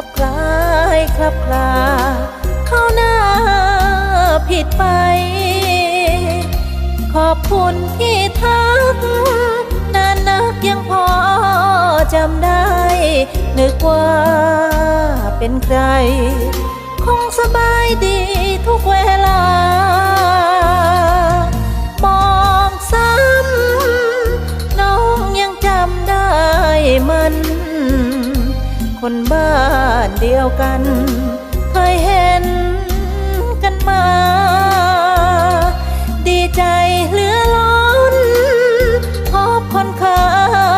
ลับคลายคลับคลาเข้าหน้าผิดไป ขอบคุณที่ทักนานนักยังพอจำได้ นึกว่าเป็นใคร คงสบายดีทุกเวลา มองซ้ำน้องยังจำได้มัน คนบ้า เดียวกัน เคยเห็นกันมา ดีใจเหลือล้นพบคนเค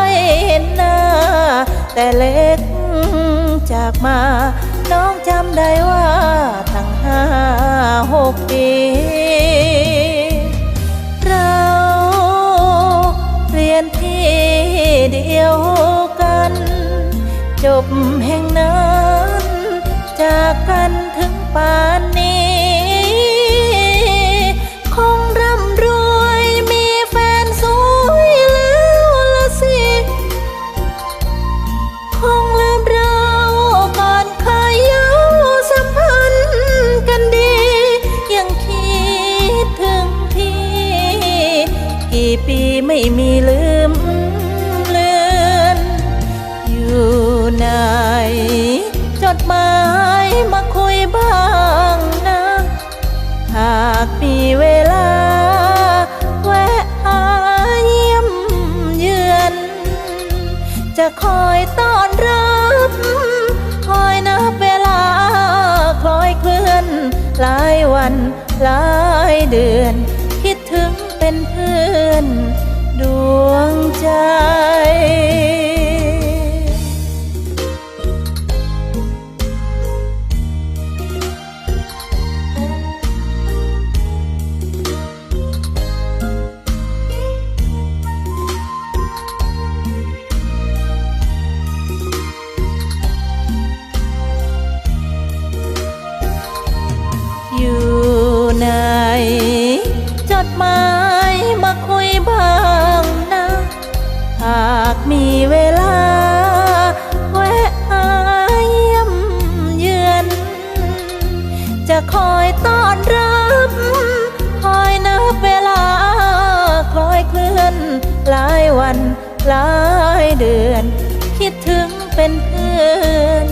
ยเห็นหน้า แต่เล็กจากมา น้องจำได้ว่าตั้งห้าหกปีเราเรียนที่เดียวกัน จบแห่งนั้น จากกันถึงป่านนี้ คงร่ำรวยมีแฟนสวยแล้วละสิ คงลืมเราก่อนเคยเย้าสัมพันธ์กันดี ยังคิดถึงพี่ กี่ปีไม่มีลืม จะคอยต้อนรับ คอยนับเวลาคล้อยเคลื่อน หลายวันหลายเดือน คิดถึงเป็นเพื่อน ดวงใจ จดหมายมาคุยบ้างนะ หากมีเวลา แวะหาเยี่ยมเยือน จะคอยต้อนรับ คอยนับเวลาคล้อยเคลื่อน หลายวันหลายเดือน คิดถึงเป็นเพื่อน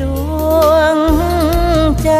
ดวงใจ